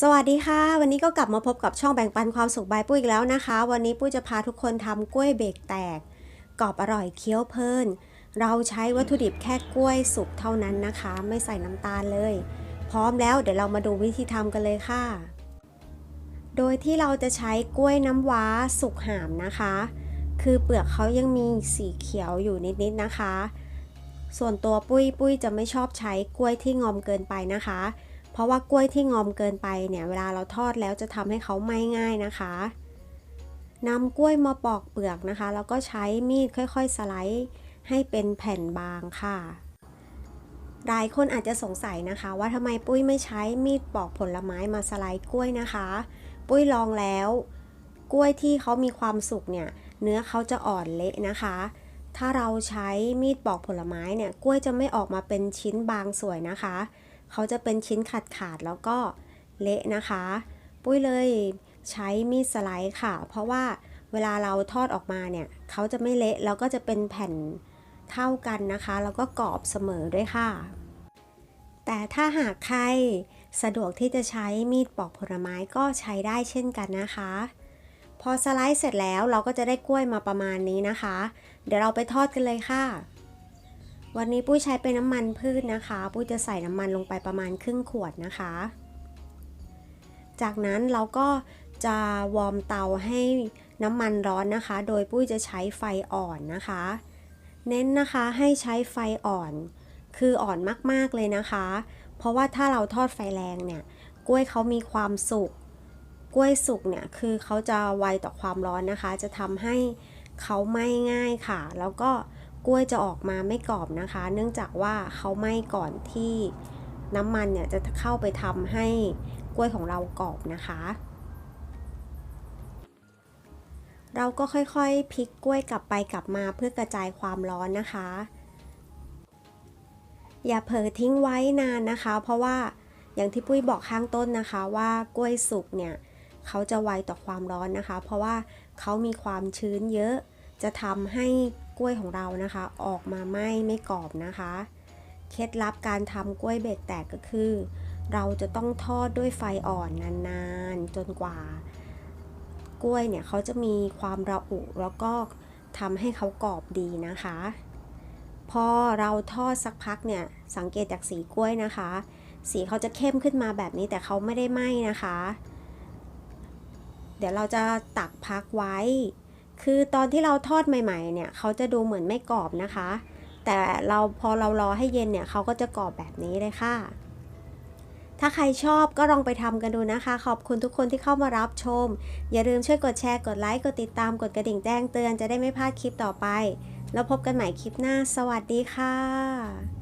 สวัสดีค่ะ วันนี้ก็กลับมาพบกับช่องแบ่งปันความสุขบายปุ้ยอีกแล้วนะคะ วันนี้ปุ้ยจะพาทุกคนทำกล้วยเบรกแตกกรอบอร่อยเคี้ยวเพลิน เราใช้วัตถุดิบแค่กล้วยสุกเท่านั้นนะคะ ไม่ใส่น้ำตาลเลย พร้อมแล้วเดี๋ยวเรามาดูวิธีทำกันเลยค่ะ โดยที่เราจะใช้กล้วยน้ำว้าสุกหามนะคะ คือเปลือกเขายังมีสีเขียวอยู่นิดๆนะคะ ส่วนตัวปุ้ยปุ้ยจะไม่ชอบใช้กล้วยที่งอมเกินไปนะคะ เพราะว่ากล้วยที่งอมเกินไปเนี่ยเวลาเราทอดแล้วจะทำให้เขาไหม้ง่ายนะคะนำกล้วยมาปอกเปลือกนะคะ แล้วก็ใช้มีดค่อยๆ สไลด์ให้เป็นแผ่นบางค่ะ หลายคนอาจจะสงสัยนะคะ ว่าทำไมปุ้ยไม่ใช้มีดปอกผลไม้มาสไลด์กล้วยนะคะ ปุ้ยลองแล้ว กล้วยที่เขามีความสุกเนี่ย เนื้อเขาจะอ่อนเละนะคะ ถ้าเราใช้มีดปอกผลไม้เนี่ยกล้วยจะไม่ออกมาเป็นชิ้นบางสวยนะคะ เขาจะเป็นชิ้นขาดขาดแล้วก็เละนะคะ ปุ้ยเลยใช้มีดสไลด์ค่ะ เพราะว่าเวลาเราทอดออกมาเนี่ยเขาจะไม่เละแล้วก็จะเป็นแผ่นเท่ากันนะคะ แล้วก็กรอบเสมอด้วยค่ะ แต่ถ้าหากใครสะดวกที่จะใช้มีดปอกผลไม้ก็ใช้ได้เช่นกันนะคะ พอสไลด์เสร็จแล้วเราก็จะได้กล้วยมาประมาณนี้นะคะ เดี๋ยวเราไปทอดกันเลยค่ะ วันนี้ปุ้ยใช้เป็นน้ำมันพืชนะคะ ปุ้ยจะใส่น้ำมันลงไปประมาณครึ่งขวดนะคะ จากนั้นเราก็จะวอร์มเตาให้น้ำมันร้อนนะคะ โดยปุ้ยจะใช้ไฟอ่อนนะคะ เน้นนะคะให้ใช้ไฟอ่อน คืออ่อนมากๆเลยนะคะ เพราะว่าถ้าเราทอดไฟแรงเนี่ย กล้วยเขามีความสุก กล้วยสุกเนี่ยคือเขาจะไวต่อความร้อนนะคะ จะทำให้เขาไหม้ง่ายค่ะ แล้วก็กล้วยจะออกมาไม่กรอบนะคะ เนื่องจากว่าเขาไหม้ก่อนที่น้ำมันเนี่ยจะเข้าไปทำให้กล้วยของเรากรอบนะคะ เราก็ค่อยๆพลิกกล้วยกลับไปกลับมาเพื่อกระจายความร้อนนะคะ อย่าเผลอทิ้งไว้นานนะคะ เพราะว่าอย่างที่ปุ้ยบอกข้างต้นนะคะว่ากล้วยสุกเนี่ย เขาจะไวต่อความร้อนนะคะ เพราะว่าเขามีความชื้นเยอะ จะทำให้กล้วยของเรานะคะ ออกมาไหม้ไม่กรอบนะคะ เคล็ดลับการทำกล้วยเบรกแตกก็คือ เราจะต้องทอดด้วยไฟอ่อนนานๆ จนกว่า กล้วยเนี่ยเขาจะมีความระอุแล้วก็ทำให้เขากรอบดีนะคะ พอเราทอดสักพักเนี่ยสังเกตจากสีกล้วยนะคะ สีเขาจะเข้มขึ้นมาแบบนี้แต่เขาไม่ได้ไหม้นะคะ เดี๋ยวเราจะตักพักไว้ คือตอนที่เราทอดใหม่ ๆ เนี่ยเขาจะดูเหมือนไม่กรอบนะคะ แต่เราพอเรารอให้เย็นเนี่ยเขาก็จะกรอบแบบนี้เลยค่ะ ถ้าใครชอบก็ลองไปทำกันดูนะคะ ขอบคุณทุกคนที่เข้ามารับชม อย่าลืมช่วยกดแชร์ กดไลค์ กดติดตาม กดกระดิ่งแจ้งเตือนจะได้ไม่พลาดคลิปต่อไป แล้วพบกันใหม่คลิปหน้า สวัสดีค่ะ